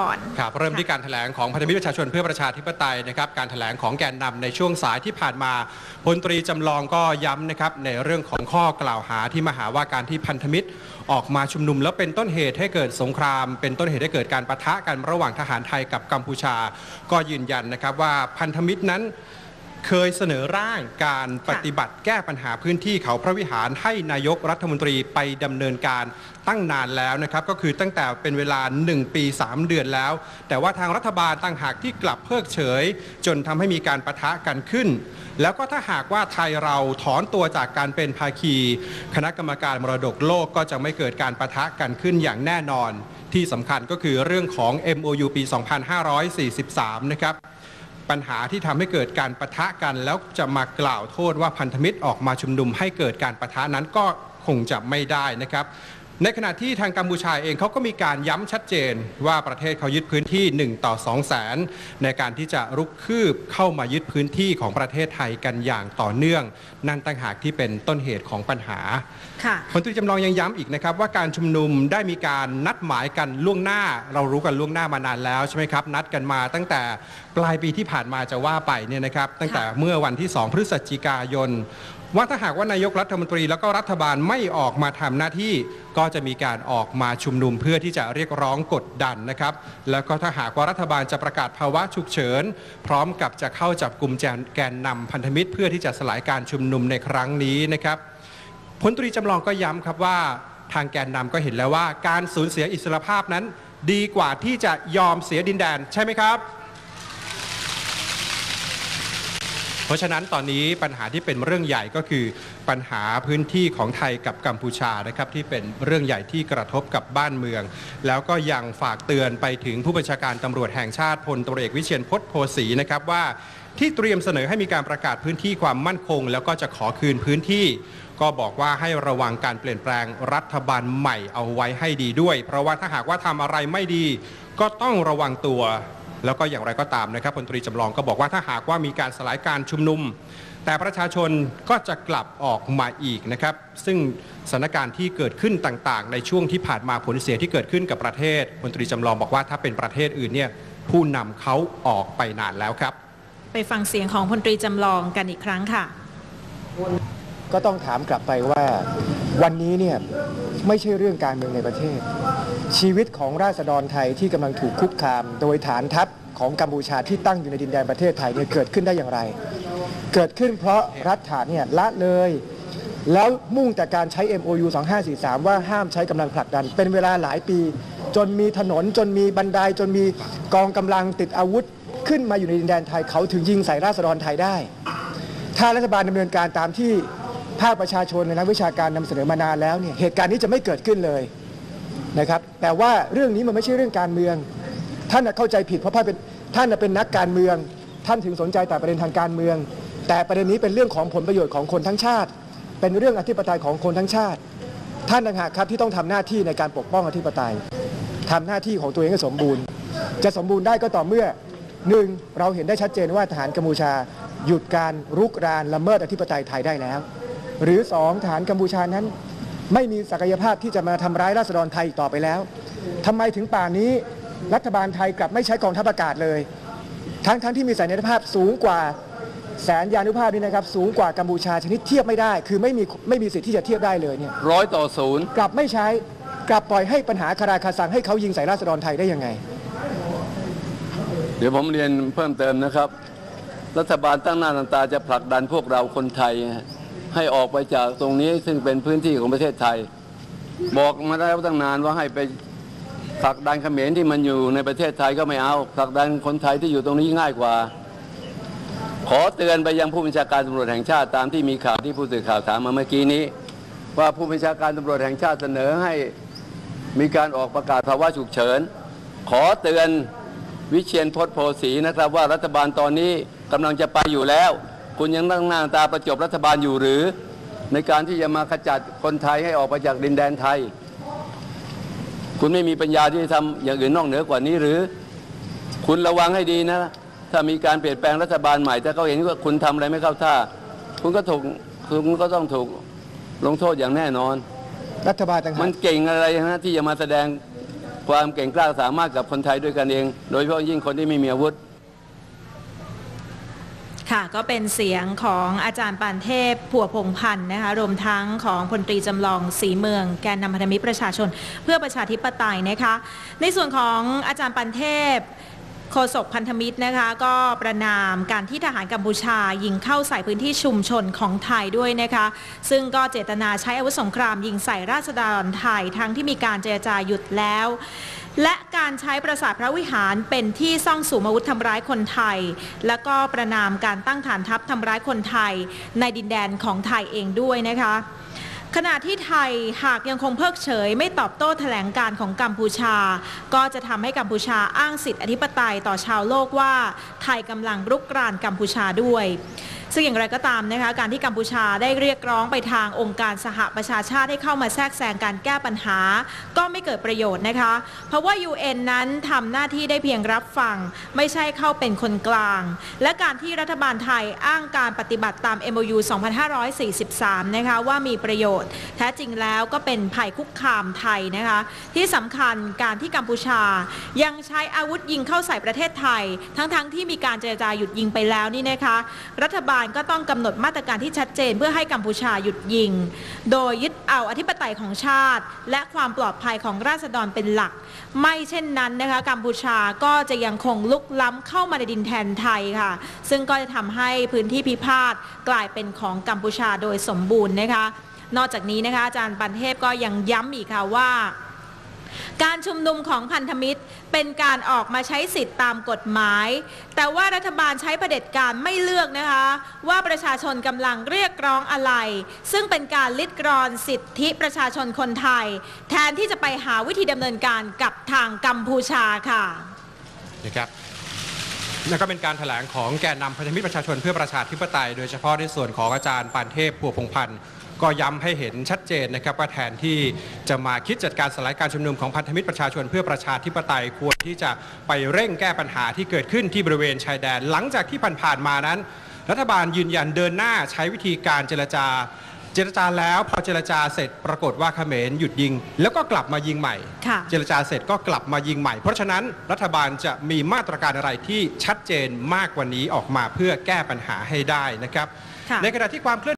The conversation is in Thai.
ก่อนครับเริ่มที่การแถลงของพันธมิตรประชาชนเพื่อประชาธิปไตยนะครับการแถลงของแกนนำในช่วงสายที่ผ่านมาพลตรีจำลองก็ย้ำนะครับในเรื่องของข้อกล่าวหาที่มหาว่าการที่พันธมิตรออกมาชุมนุม แล้วเป็นต้นเหตุให้เกิดสงคราม เป็นต้นเหตุให้เกิดการปะทะกันระหว่างทหารไทยกับกัมพูชา ก็ยืนยันนะครับว่าพันธมิตรนั้น เคยเสนอร่างการปฏิบัติแก้ปัญหาพื้นที่เขาพระวิหารให้นายกรัฐมนตรีไปดำเนินการตั้งนานแล้วนะครับ ก็คือตั้งแต่เป็นเวลา 1 ปี 3 เดือนแล้ว แต่ว่าทางรัฐบาลต่างหากที่กลับเพิกเฉย จนทำให้มีการประทะกันขึ้น แล้วก็ถ้าหากว่าไทยเราถอนตัวจากการเป็นภาคี คณะกรรมการมรดกโลกก็จะไม่เกิดการประทะกันขึ้นอย่างแน่นอน ที่สำคัญก็คือเรื่องของ MOU ปี 2543 นะครับ ปัญหาที่ทำให้เกิดการประทะกัน แล้วจะมากล่าวโทษว่าพันธมิตรออกมาชุมนุมให้เกิดการประทะนั้นก็คงจะไม่ได้นะครับ ในขณะที่ทางกัมพูชาเองเขาก็มีการย้ำชัดเจนว่าประเทศเขายึดพื้นที่ 1 ต่อ 2 แสน ในการที่จะรุกคืบเข้ามายึดพื้นที่ของประเทศไทยกันอย่างต่อเนื่อง นั่นต่างหากที่เป็นต้นเหตุของปัญหาค่ะพลตรีจำลองยังย้ำอีกนะครับ ว่าการชุมนุมได้มีการนัดหมายกันล่วงหน้า เรารู้กันล่วงหน้ามานานแล้วใช่ไหมครับนัดกันมาตั้งแต่ปลายปีที่ผ่านมาจะว่าไปเนี่ยนะครับตั้งแต่เมื่อวันที่ 2 พฤศจิกายน ว่าถ้าหากว่านายกรัฐมนตรีแล้วก็รัฐบาลไม่ออกมาทำหน้าที่ ก็จะมีการออกมาชุมนุมเพื่อที่จะเรียกร้องกดดันนะครับ แล้วก็ถ้าหากว่ารัฐบาลจะประกาศภาวะฉุกเฉิน พร้อมกับจะเข้าจับกลุ่มแจนแกนนำพันธมิตร เพื่อที่จะสลายการชุมนุมในครั้งนี้นะครับพลตรีจำลองก็ย้ำครับว่าทางแกนนำก็เห็นแล้วว่า การสูญเสียอิสรภาพนั้น ดีกว่าที่จะยอมเสียดินแดนใช่ไหมครับ เพราะฉะนั้นตอนนี้ปัญหาที่เป็นเรื่องใหญ่ก็คือปัญหาพื้นที่ของไทยกับกัมพูชานะครับที่เป็นเรื่องใหญ่ที่กระทบกับบ้านเมือง แล้วก็ยังฝากเตือนไปถึงผู้บัญชาการตำรวจแห่งชาติพลตรเอกวิเชียนพจน์โพสีนะครับว่าที่เตรียมเสนอให้มีการประกาศพื้นที่ความมั่นคง แล้วก็จะขอคืนพื้นที่ ก็บอกว่าให้ระวังการเปลี่ยนแปลงรัฐบาลใหม่เอาไว้ให้ดีด้วย เพราะว่าถ้าหากว่าทำอะไรไม่ดี ก็ต้องระวังตัว แล้วก็อย่างไรก็ตามนะครับพลตรีจำลองก็บอกว่าถ้าหากว่ามีการสลายการชุมนุม แต่ประชาชนก็จะกลับออกมาอีกนะครับ ซึ่งสถานการณ์ที่เกิดขึ้นต่างๆ ในช่วงที่ผ่านมาผลเสียที่เกิดขึ้นกับประเทศพลตรีจำลองบอกว่าถ้าเป็นประเทศอื่นเนี่ยผู้นำเขาออกไปนานแล้วครับ ไปฟังเสียงของพลตรีจำลองกันอีกครั้งค่ะ ก็ต้องถามกลับไปว่าวันนี้เนี่ยไม่ใช่เรื่องการเมืองในประเทศ ชีวิตของราษฎรไทยที่กำลังถูกคุกคาม โดยฐานทัพของกัมพูชาที่ตั้งอยู่ในดินแดนประเทศไทยเนี่ยเกิดขึ้นได้อย่างไร เกิดขึ้นเพราะรัฐฐานเนี่ยละเลย แล้วมุ่งแต่การใช้ MOU 2543 ว่าห้ามใช้กำลังผลักดัน เป็นเวลาหลายปี จนมีถนน จนมีบันไดจนมีกองกำลังติดอาวุธ ขึ้นมาอยู่ในดินแดนไทยเขาถึงยิงใส่ราษฎรไทยได้ ถ้ารัฐบาลดำเนินการตามที่ ภาคประชาชนและนักวิชาการนำเสนอมานานแล้วเนี่ยเหตุการณ์นี้จะไม่เกิดขึ้นเลยนะครับแต่ว่าเรื่องนี้มันไม่ใช่เรื่องการเมือง ท่านเข้าใจผิดเพราะท่านเป็นท่านเป็นนักการเมือง ท่านถึงสนใจแต่ประเด็นทางการเมือง แต่ประเด็นนี้เป็นเรื่องของผลประโยชน์ของคนทั้งชาติ เป็นเรื่องอธิปไตยของคนทั้งชาติ ท่านต่างหากครับที่ต้องทำหน้าที่ในการปกป้องอธิปไตยทำหน้าที่ของตัวเองให้สมบูรณ์ จะสมบูรณ์ได้ก็ต่อเมื่อหนึ่งเราเห็นได้ชัดเจนว่าทหารกัมพูชา หยุดการรุกรานละเมิดอธิปไตยไทยได้แล้ว หรือสองทหารกัมพูชานั้น ไม่มีศักยภาพที่จะมาทำร้ายราษฎรไทยอีกต่อไปแล้วทำไมถึงป่านนี้รัฐบาลไทยกลับไม่ใช้กองทัพอากาศเลย ทั้งทั้งที่มีศักยภาพสูงกว่าแสนยานุภาพนี่นะครับสูงกว่ากัมพูชาชนิดเทียบไม่ได้ คือไม่มีไม่มีสิทธิ์ที่จะเทียบได้เลยเนี่ยร้อยต่อศูนย์กลับไม่ใช้กลับปล่อยให้ปัญหาคาราคาซังให้เขายิงใส่ราษฎรไทยได้ยังไง เดี๋ยวผมเรียนเพิ่มเติมนะครับ รัฐบาลตั้งหน้าตั้งตาจะผลักดันพวกเราคนไทย ให้ออกไปจากตรงนี้ซึ่งเป็นพื้นที่ของประเทศไทย บอกมาแล้วตั้งนานว่าให้ไปผลักดันเขมรที่มันอยู่ในประเทศไทยก็ไม่เอาผลักดันคนไทยที่อยู่ตรงนี้ง่ายกว่า ขอเตือนไปยังผู้บัญชาการตำรวจแห่งชาติตามที่มีข่าวที่ผู้สื่อข่าวถามมาเมื่อกี้นี้ ว่าผู้บัญชาการตำรวจแห่งชาติเสนอให้มีการออกประกาศภาวะฉุกเฉิน ขอเตือนวิเชียนพจน์โพสีนะครับว่ารัฐบาลตอนนี้กำลังจะไปอยู่แล้ว คุณยังนั่งหน้าตาประจบรัฐบาลอยู่หรือ ในการที่จะมาขจัดคนไทยให้ออกไปจากดินแดนไทย คุณไม่มีปัญญาที่จะทำอย่างอื่นนอกเหนือกว่านี้หรือ คุณระวังให้ดีนะ ถ้ามีการเปลี่ยนแปลงรัฐบาลใหม่ ถ้าเขาเห็นว่าคุณทำอะไรไม่เข้าท่า คุณก็ถูกคุณก็ต้องถูกลงโทษอย่างแน่นอน รัฐบาลต่างหามักนเก่งอะไรนะที่จะมาแสดงความเก่งกล้าสามารถกับคนไทยด้วยกันเอง โดยเฉพาะยิ่งคนที่ไม่มีอาวุธ ค่ะก็เป็นเสียงของอาจารย์ปานเทพผัวพงพันธ์นะคะรวมทั้งของพลตรีจำลองสีเมือง แกนนำพันธมิตรประชาชน เพื่อประชาธิปไตยนะคะในส่วนของอาจารย์ปานเทพโฆษกพันธมิตรนะคะก็ประนามการที่ทหารกัมพูชายิงเข้าใส่พื้นที่ชุมชนของไทยด้วยนะคะซึ่งก็เจตนาใช้อาวุธสงครามยิงใส่ราษฎรไทยทั้งที่มีการเจรจาหยุดแล้ว และการใช้ปราสาทพระวิหารเป็นที่ซ่องสุมอาวุธทำร้ายคนไทย แล้วก็ประนามการตั้งฐานทัพทำร้ายคนไทย ในดินแดนของไทยเองด้วยนะคะขณะที่ไทยหากยังคงเพิกเฉย ไม่ตอบโต้แถลงการของกัมพูชา ก็จะทำให้กัมพูชาอ้างสิทธิอธิปไตยต่อชาวโลกว่า ไทยกำลังรุกรานกัมพูชาด้วย ซึ่งอย่างไรก็ตามนะคะการที่กัมพูชาได้เรียกร้องไปทางองค์การสหประชาชาติให้เข้ามาแทรกแซงการแก้ปัญหา ก็ไม่เกิดประโยชน์นะคะ เพราะว่า UN นั้นทำหน้าที่ได้เพียงรับฟัง ไม่ใช่เข้าเป็นคนกลาง และการที่รัฐบาลไทยอ้างการปฏิบัติตาม MOU 2543 นะคะว่ามีประโยชน์ แท้จริงแล้วก็เป็นภัยคุกคามไทยนะคะ ที่สำคัญการที่กัมพูชา ยังใช้อาวุธยิงเข้าใส่ประเทศไทย ทั้งๆทที่มีการเจรจาหยุดยิงไปแล้วนี่นะคะ รัฐบาลก็ต้องกำหนดมาตรการที่ชัดเจน เพื่อให้กัมพูชาหยุดยิง โดยยึดเอาอธิปไตยของชาติ และความปลอดภัยของราษฎรเป็นหลัก ไม่เช่นนั้นนะคะกัมพูชาก็จะยังคงลุกล้ำเข้ามาในดินแดนไทยค่ะ ซึ่งก็จะทำให้พื้นที่พิพาทกลายเป็นของกัมพูชาโดยสมบูรณ์นะคะ นอกจากนี้นะคะอาจารย์ปันเทพก็ยังย้ำอีกค่ะว่า การชุมนุมของพันธมิตรเป็นการออกมาใช้สิทธิ์ตามกฎหมาย แต่ว่ารัฐบาลใช้เผด็จการไม่เลือกนะคะ ว่าประชาชนกำลังเรียกร้องอะไร ซึ่งเป็นการลิดกรอนสิทธิประชาชนคนไทย แทนที่จะไปหาวิธีดำเนินการกับทางกัมพูชาค่ะนะครับนั่นก็เป็นการแถลงของแกนนำพันธมิตรประชาชนเพื่อประชาธิปไตย โดยเฉพาะในส่วนของอาจารย์ปานเทพพัวพงพันธ์ ก็ย้ำให้เห็นชัดเจนนะครับว่าแทนที่จะมาคิดจัดการสลายการชุมนุมของพันธมิตรประชาชนเพื่อประชาธิปไตยควรที่จะไปเร่งแก้ปัญหาที่เกิดขึ้นที่บริเวณชายแดน หลังจากที่ผ่านๆมานั้น รัฐบาลยืนยันเดินหน้าใช้วิธีการเจรจาเจรจาแล้วพอเจรจาเสร็จปรากฏว่าเขมรหยุดยิง แล้วก็กลับมายิงใหม่ค่ะเจรจาเสร็จก็กลับมายิงใหม่ เพราะฉะนั้นรัฐบาลจะมีมาตรการอะไรที่ชัดเจนมากกว่านี้ออกมาเพื่อแก้ปัญหาให้ได้นะครับค่ะในขณะที่ความเคลื่อน